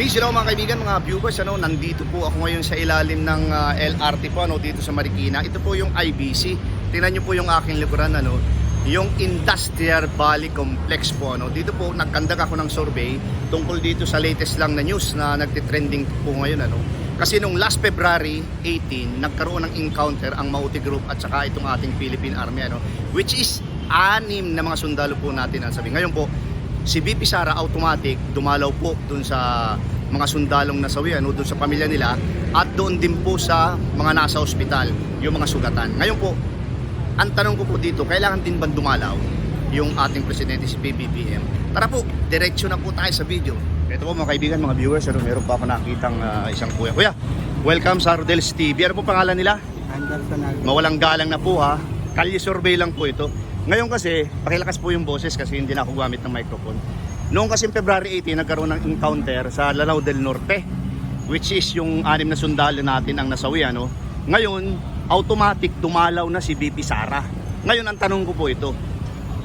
Peace hello mga kaibigan, mga viewers. Ano, nandito po ako ngayon sa ilalim ng ah, LRT po ano, dito sa Marikina. Ito po yung IBC. Tingnan niyo po yung aking likuran ano, yung Industrial Valley Complex po ano. Dito po nagkandak ako ng survey tungkol dito sa latest lang na news na nagte-trending po ngayon ano. Kasi nung last February 18, nagkaroon ng encounter ang Mauti Group at saka itong ating Philippine Army ano, which is anim na mga sundalo po natin ang sabi. Ngayon po, si BP Sara automatic dumalaw po dun sa mga sundalong nasawi ano dun sa pamilya nila. At doon din po sa mga nasa ospital yung mga sugatan. Ngayon po ang tanong ko po dito kailangan din bang dumalaw yung ating presidente si PBBM tara po diretso na po tayo sa video. Ito po mga kaibigan mga viewers ano meron pa ako nakitang ah, isang kuya. Kuya welcome sa Rodel's TV ano po pangalan nila? Mawalang galang na po ha. Kalye survey lang po ito. Ngayon kasi, pakilakas po yung boses kasi hindi na ako gamit ng microphone. Noong kasi February 18, nagkaroon ng encounter sa Lanao del Norte, which is yung anim na sundalo natin ang nasawi. Ano? Ngayon, automatic dumalaw na si BP Sara. Ngayon, ang tanong ko po ito,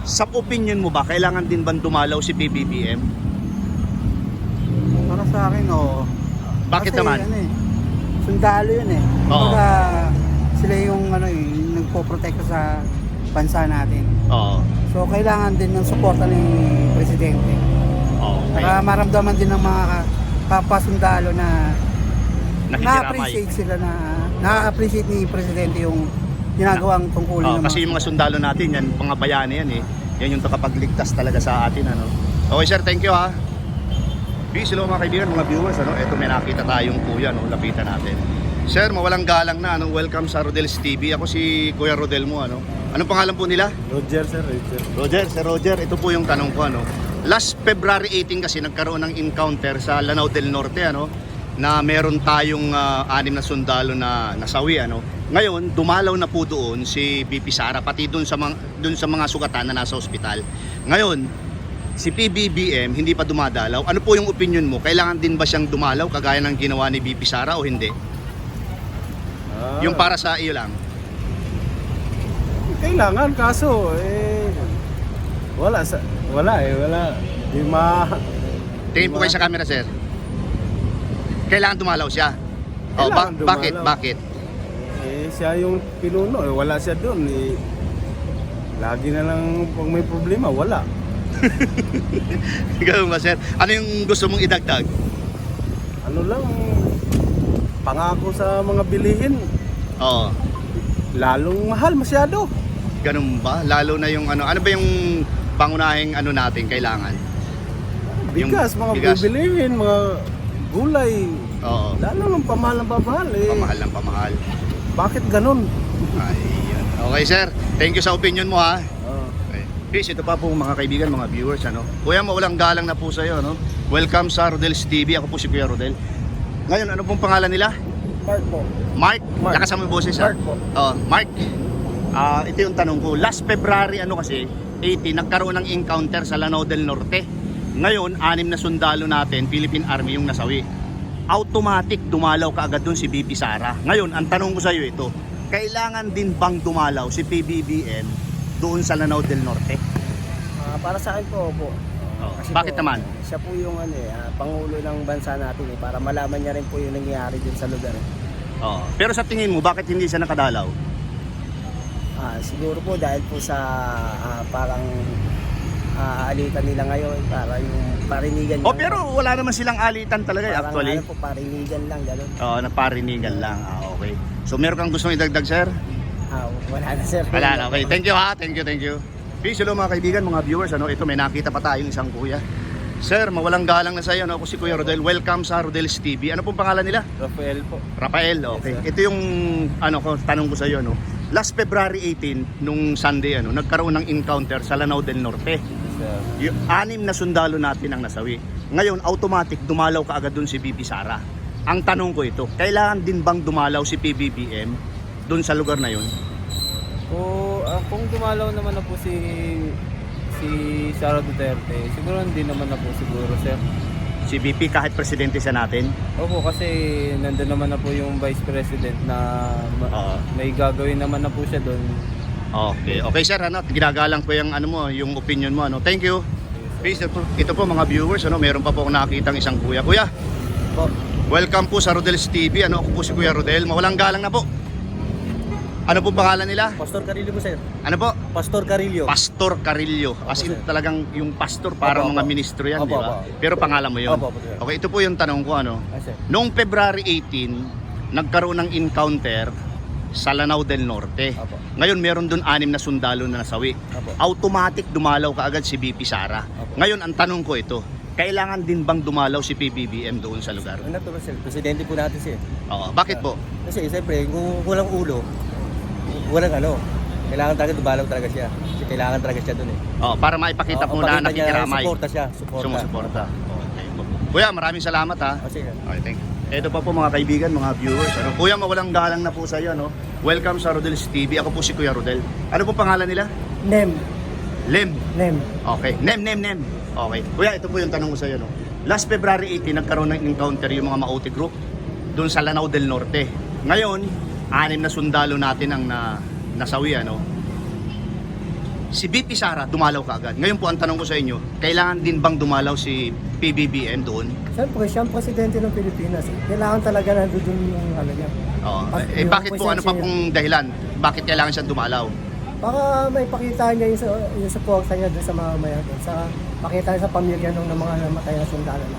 sa opinion mo ba, kailangan din bang dumalaw si PBBM? Para sa akin, oo. Bakit Kasi, naman? Ano eh, sundalo yun eh. Oo. Kumbaga, sila yung ano eh, yung nagpo-protect sa bansa natin. Oo. So, kailangan din ng suporta ni Presidente. Okay. Para maramdaman din ng mga kapasundalo na Nakikiramay. na-appreciate sila na na-appreciate ni Presidente yung ginagawang tungkulin Oh, ng kasi yung mga sundalo natin, yan, mga bayani yan eh. Yan yung takapagligtas talaga sa atin. Ano? Okay sir, thank you ha. Peace, hello mga kaibigan, mga viewers. Ano? Ito may nakita tayong kuya, no? lapitan natin. Sir, mawalang galang na. Ano? Welcome sa Rodel's TV. Ako si Kuya Rodel mo. Ano? Anong pangalan po nila? Roger sir, Roger. Roger, Sir Roger, ito po yung tanong ko. Ano? Last February 18 kasi nagkaroon ng encounter sa Lanao del Norte. Ano? na meron tayong ah, anim na sundalo na nasawi ano. Ngayon, dumalaw na po doon si BP Sara pati doon sa mga doon sa mga sugatan na nasa ospital. Ngayon, si PBBM hindi pa dumadalaw. Ano po yung opinion mo? Kailangan din ba siyang dumalaw kagaya ng ginawa ni BP Sara o hindi? Ah, Yung para sa iyo lang. kailangan kaso eh wala sa wala eh wala di ma Tingin po kayo sa camera, sir. Kailangan dumalaw siya. Oh, ba- Kailangan bakit? dumalaw. Bakit? eh siya yung pinuno eh wala siya doon eh lagi na lang pag may problema wala Ganun ba, sir? Ano yung gusto mong idagdag? ano lang pangako sa mga bilihin Oo. lalong mahal masyado Ganun ba? Lalo na yung ano, ano ba yung pangunahing ano natin kailangan? Yung bigas mga bigas. bibilihin mga gulay Oo. lalo lang pamahal ng pamahal eh Pamahal ng pamahal. bakit ganun Ayan. Okay, sir. Thank you sa opinion mo ha. Ah. Okay. Peace, ito pa po mga kaibigan, mga viewers, ano. Kuya, maulang galang na po sa iyo, no. Welcome sa Rodel's TV. Ako po si Kuya Rodel. Ngayon, ano pong pangalan nila? Mark po. Mark. Mark. Lakas mo yung boses, ha? Mark po. Oh, Mark. Ah, ito yung tanong ko. Last February ano kasi, 18 nagkaroon ng encounter sa Lanao del Norte. Ngayon, anim na sundalo natin, Philippine Army yung nasawi. Automatic dumalaw kaagad doon si BP Sara. Ngayon, ang tanong ko sa iyo ito, kailangan din bang dumalaw si PBBM doon sa Lanao del Norte? Ah, para sa akin po, po. Oh, Kasi bakit po, naman? Siya po yung ano, eh, ah, pangulo ng bansa natin eh, para malaman niya rin po yung nangyayari dun sa lugar. eh. Oh. Pero sa tingin mo, bakit hindi siya nakadalaw? Ah, siguro po dahil po sa ah, parang ah, alitan nila ngayon, para yung parinigan Oh, lang. pero wala naman silang alitan talaga parang actually. ano po, parinigan lang, gano'n. Oo, naparinigan lang. Ah, okay. So, meron kang gustong idagdag, sir? Ah, wala na sir. Wala na. Okay. Thank you ha. Thank you, thank you. Peace, hello mga kaibigan, mga viewers. Ano, ito may nakita pa tayong isang kuya. Sir, mawalang galang na sa iyo. Ano? Ako si Kuya Rodel. Welcome sa Rodel's TV. Ano pong pangalan nila? Rafael po Rafael. Okay. Ito yung ano ko, tanong ko sa iyo, no. Last February 18 nung Sunday ano, nagkaroon ng encounter sa Lanao del Norte. Yung anim na sundalo natin ang nasawi. Ngayon, automatic dumalaw kaagad dun si BP Sara. Ang tanong ko ito, kailangan din bang dumalaw si PBBM dun sa lugar na yun? Kung, ah, kung dumalaw naman na po si si Sara Duterte, siguro hindi naman na po siguro, sir. Si BP kahit presidente siya natin? Opo, kasi nandun naman na po yung Vice President na ma- Oo. may gagawin naman na po siya doon. Okay. Okay sir, ano, ginagalang ko yung ano mo, yung opinion mo ano. Thank you. Please, ito, ito po mga viewers, ano, meron pa po akong nakitang isang kuya. Kuya, Po. Welcome po sa Rodel's TV. Ano ako po si Kuya Rodel. Mawalang galang na po. Ano po pangalan nila? Pastor Carillo po, sir. Ano po? Pastor Carillo. Pastor Carillo. As in sir. talagang yung pastor para Opo, mga opo. ministro yan, di ba? Pero pangalan mo yun. Opo, opo, sir. Okay, ito po yung tanong ko ano. Ah, sir. Noong February 18, nagkaroon ng encounter sa Lanao del Norte. Opo. Ngayon meron doon anim na sundalo na nasawi. Opo. Automatic dumalaw kaagad si BP Sara. Opo. Ngayon ang tanong ko ito, kailangan din bang dumalaw si PBBM doon sa lugar? Ano to, sir? Presidente po natin, sir. Oo, bakit po? Kasi, siyempre, kung walang ulo, walang ano, kailangan talaga dumalaw talaga siya. Kasi kailangan talaga siya dun eh. Oo, para maipakita Oo, mo na nakikiramay. Suporta siya. Suporta. Sumusuporta. Okay po. Kuya, maraming salamat ha. O, sige. Okay, thank you. Ito pa po mga kaibigan, mga viewers. Ano, kuya, mawalang galang na po sa iyo. No? Welcome sa Rodel's TV. Ako po si Kuya Rodel. Ano po pangalan nila? Nem. Lem. Nem. Okay. Nem, nem, nem. Okay. Kuya, ito po yung tanong ko sa iyo. No? Last February 18, nagkaroon ng encounter yung mga Maote Group doon sa Lanao del Norte. Ngayon, anim na sundalo natin ang na, nasawi. Ano? Si BP Sara, dumalaw ka agad. Ngayon po ang tanong ko sa inyo, kailangan din bang dumalaw si PBBM doon? Siyempre, siya ang presidente ng Pilipinas. Kailangan talaga nandun yung ano niya. Oo. At Eh, bakit po ano pa pong dahilan? Bakit kailangan siyang dumalaw? Para may pakita niya yung, yung suporta niya doon sa mga maya doon. Sa pakita niya sa pamilya nung ng mga namatay na sundalo na.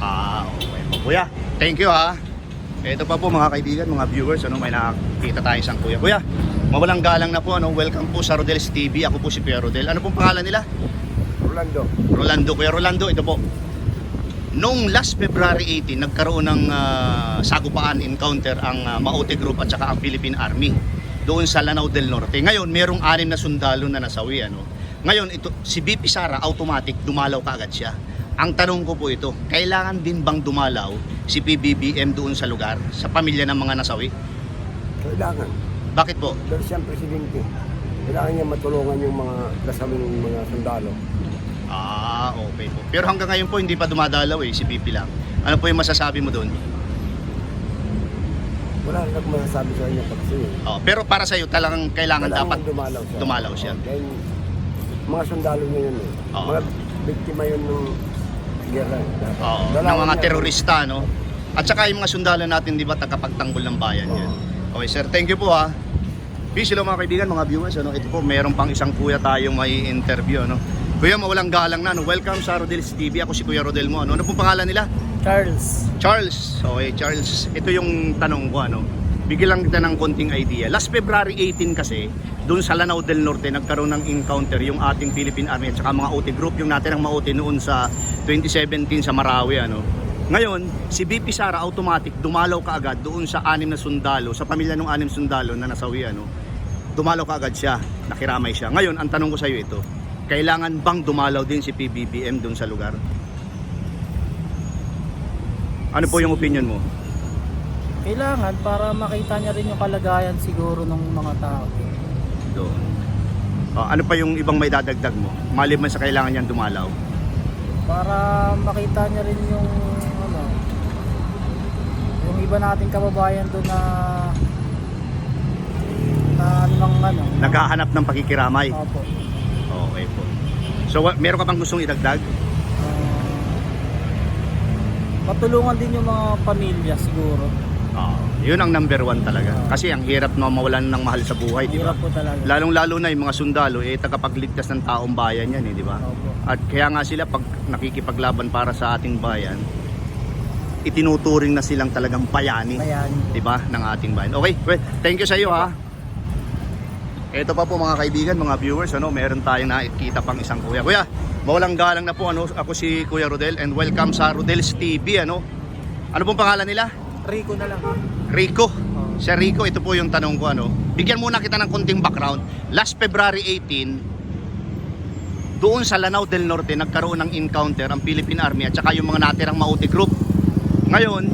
Ah, okay po. Kuya, thank you ha. Ito pa po mga kaibigan, mga viewers, ano, may nakakita tayo isang kuya. Kuya, mawalang galang na po, ano, welcome po sa Rodel's TV. Ako po si Kuya Rodel. Ano pong pangalan nila? Orlando. Rolando. Kuya Rolando, ito po. Noong last February 18, nagkaroon ng ah, sagupaan encounter ang uh, Maote Group at saka ang Philippine Army doon sa Lanao del Norte. Ngayon, merong anim na sundalo na nasawi. Ano? Ngayon, ito, si BP Sara, automatic, dumalaw kaagad siya. Ang tanong ko po ito, kailangan din bang dumalaw si PBBM doon sa lugar, sa pamilya ng mga nasawi? Kailangan. Bakit po? Dahil siyang presidente. Kailangan niya matulungan yung mga nasawing mga sundalo. Ah, okay po. Pero hanggang ngayon po, hindi pa dumadalaw eh, si BP lang. Ano po yung masasabi mo doon? Wala rin ako masasabi sa kanya pag siya. Oh, pero para sa iyo talagang kailangan dapat dumalaw siya. dumalaw siya. Oh, mga sundalo niya yun eh. Oo. Mga biktima yun ng Dapat. Oo, ng mga terorista, no? At saka yung mga sundalo natin, di ba, tagapagtanggol ng bayan yan. Okay, sir, thank you po ha. Peace, hello mga kaibigan, mga viewers. Ano? Ito po, meron pang isang kuya tayong may interview. Ano? Kuya, mawalang galang na. No? Welcome sa Rodel's TV. Ako si Kuya Rodel mo. Ano, ano pong pangalan nila? Charles. Charles. Okay, Charles. Ito yung tanong ko. Ano? Bigyan lang kita ng konting idea. Last February 18 kasi, doon sa Lanao del Norte, nagkaroon ng encounter yung ating Philippine Army at saka mga OT group, yung natin ang maote noon sa 2017 sa Marawi. Ano? Ngayon, si BP Sara automatic dumalaw kaagad doon sa anim na sundalo, sa pamilya ng anim sundalo na nasawi. Ano? Dumalaw kaagad siya, nakiramay siya. Ngayon, ang tanong ko sa iyo ito, kailangan bang dumalaw din si PBBM doon sa lugar? Ano po yung opinion mo? Kailangan para makita niya rin yung kalagayan siguro ng mga tao. doon. Ah, ano pa yung ibang may dadagdag mo? Maliban sa kailangan niyang dumalaw. Para makita niya rin yung ano, yung iba nating kababayan doon na na anong ano. Naghahanap ng pakikiramay. Opo. Okay po. So, meron ka bang gustong idagdag? Ah, patulungan din yung mga pamilya siguro. Ah, yun ang number one talaga. Kasi ang hirap na mawalan ng mahal sa buhay, di ba? Hirap po talaga. Lalong-lalo na yung mga sundalo, eh, tagapagligtas ng taong bayan yan, eh, di ba? Opo. At kaya nga sila, pag nakikipaglaban para sa ating bayan, itinuturing na silang talagang bayani. Ayan. 'di ba, ng ating bayan. Okay, well, thank you sa iyo ha. Ito pa po mga kaibigan, mga viewers, ano, meron tayong nakikita pang isang kuya. Kuya, mawalang galang na po ano, ako si Kuya Rodel and welcome sa Rodel's TV, ano. Ano pong pangalan nila? Rico na lang. Rico. Si Rico, ito po yung tanong ko ano. Bigyan muna kita ng konting background. Last February 18, doon sa Lanao del Norte nagkaroon ng encounter ang Philippine Army at saka yung mga natirang Mauti Group. Ngayon,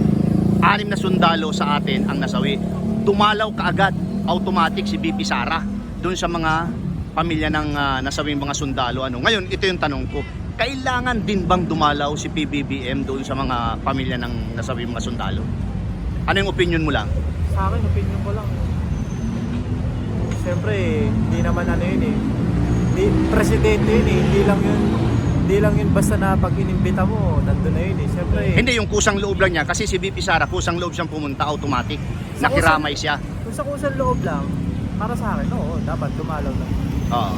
anim na sundalo sa atin ang nasawi. Dumalaw kaagad, automatic si BP Sara doon sa mga pamilya ng ah, nasawing mga sundalo. Ano. Ngayon, ito yung tanong ko. Kailangan din bang dumalaw si PBBM doon sa mga pamilya ng nasawing mga sundalo? Ano yung opinion mo lang? Sa akin, opinion ko lang. Siyempre, hindi naman ano yun eh. Hindi, presidente yun eh. Hindi lang yun hindi lang yun basta na pag inimbita mo, nandun na yun eh. Siyempre, Hindi, yung kusang loob lang niya. Kasi si VP Sara, kusang loob siyang pumunta automatic. Sa Nakiramay siya. kung sa kusang loob lang, para sa akin, oo, dapat dumalaw lang. Oo.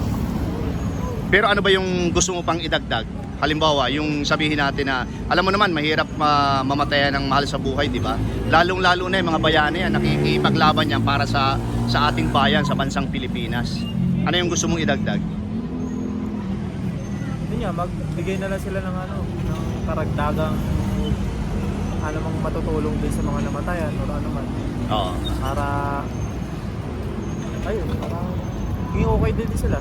Pero ano ba yung gusto mo pang idagdag? Halimbawa, yung sabihin natin na, alam mo naman, mahirap ma- mamatayan ng mahal sa buhay, di ba? Lalong-lalo na yung mga bayani yan, nakikipaglaban yan para sa sa ating bayan, sa bansang Pilipinas. Ano yung gusto mong idagdag? Yun nga, magbigay na lang sila ng ano, ng karagdagang ano mang matutulong din sa mga namatayan o ano man. Oo. Para, ayun, para maging okay din sila.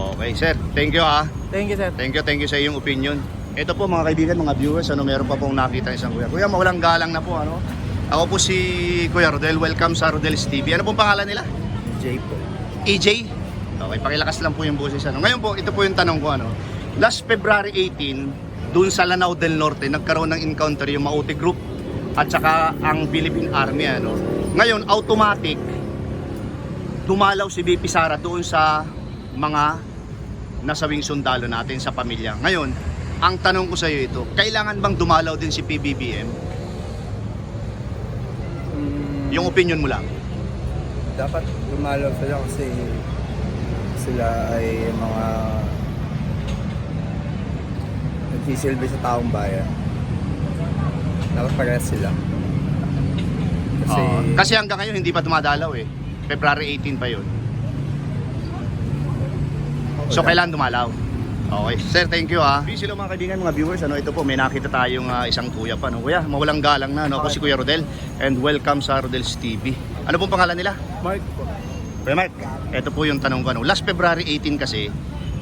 Okay, sir. Thank you ah. Thank you, sir. Thank you, thank you sa iyong opinion. Ito po mga kaibigan, mga viewers, ano meron pa pong nakita isang kuya. Kuya, mawalang galang na po, ano? Ako po si Kuya Rodel. Welcome sa Rodel's TV. Ano pong pangalan nila? Jay po. EJ? Okay, pakilakas lang po yung boses. Ano. Ngayon po, ito po yung tanong ko. Ano. Last February 18, dun sa Lanao del Norte, nagkaroon ng encounter yung Mauti Group at saka ang Philippine Army. Ano. Ngayon, automatic, dumalaw si BP Sara doon sa mga nasawing sundalo natin sa pamilya. Ngayon, ang tanong ko sa iyo ito, kailangan bang dumalaw din si PBBM? Yung opinion mo lang. dapat lumalaw sila kasi sila ay mga nagsisilbi sa taong bayan. Dapat parehas sila. Kasi, Oo. kasi hanggang ngayon hindi pa dumadalaw eh. February 18 pa yun. So kailangan dumalaw. Okay. Sir, thank you ha. Peace hello mga kaibigan, mga viewers. Ano ito po, may nakita tayong ah, isang kuya pa. No? Kuya, mawalang galang na. No? Ako si Kuya Rodel. And welcome sa Rodel's TV. Ano pong pangalan nila? Mark po. Kuya Mark, ito po yung tanong ko. Ano? Last February 18 kasi,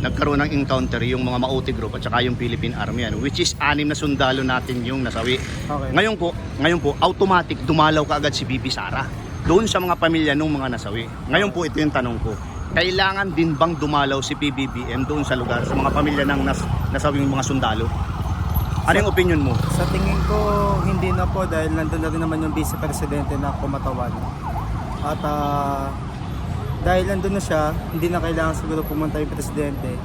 nagkaroon ng encounter yung mga Mauti Group at saka yung Philippine Army. Ano? Which is anim na sundalo natin yung nasawi. Okay. Ngayon po, ngayon po, automatic dumalaw ka agad si BP Sara doon sa mga pamilya ng mga nasawi. Ngayon po, ito yung tanong ko. Kailangan din bang dumalaw si PBBM doon sa lugar, sa mga pamilya ng nas, nasawing mga sundalo? Ano yung opinion mo? Sa tingin ko, hindi na po dahil nandun na rin naman yung Vice Presidente na kumatawan. At ah, dahil nandun na siya, hindi na kailangan siguro pumunta yung Presidente.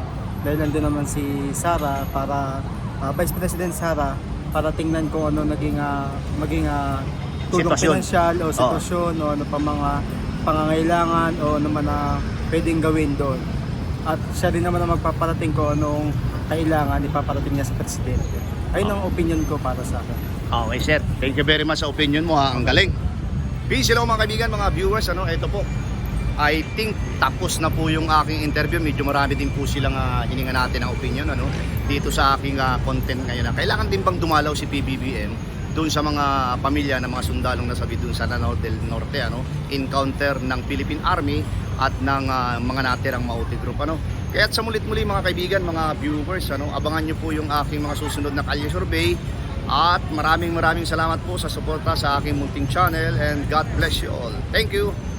Dahil nandun naman si Sara para, ah, Vice President Sara, para tingnan kung ano naging, ah, maging ah, tulong Sitwasyon. pinansyal o sitwasyon o ano pa mga pangangailangan o ano man na pwedeng gawin doon. At siya rin naman ang magpaparating ko anong kailangan ipaparating niya sa Presidente. Ayun ang opinion ko para sa akin. Okay sir, thank you very much sa opinion mo ha, ang galing. Peace hello mga kaibigan, mga viewers, ano, ito po. I think tapos na po yung aking interview. Medyo marami din po silang uh, hininga natin ng opinion ano, dito sa aking ah, content ngayon. Na kailangan din bang dumalaw si PBBM doon sa mga pamilya ng mga sundalong nasabi doon sa Lanao del Norte ano encounter ng Philippine Army at ng ah, mga natirang Mauti Group ano. Kaya sa mulit muli mga kaibigan mga viewers ano abangan niyo po yung aking mga susunod na kalye survey. At maraming maraming salamat po sa suporta sa aking munting channel and God bless you all. Thank you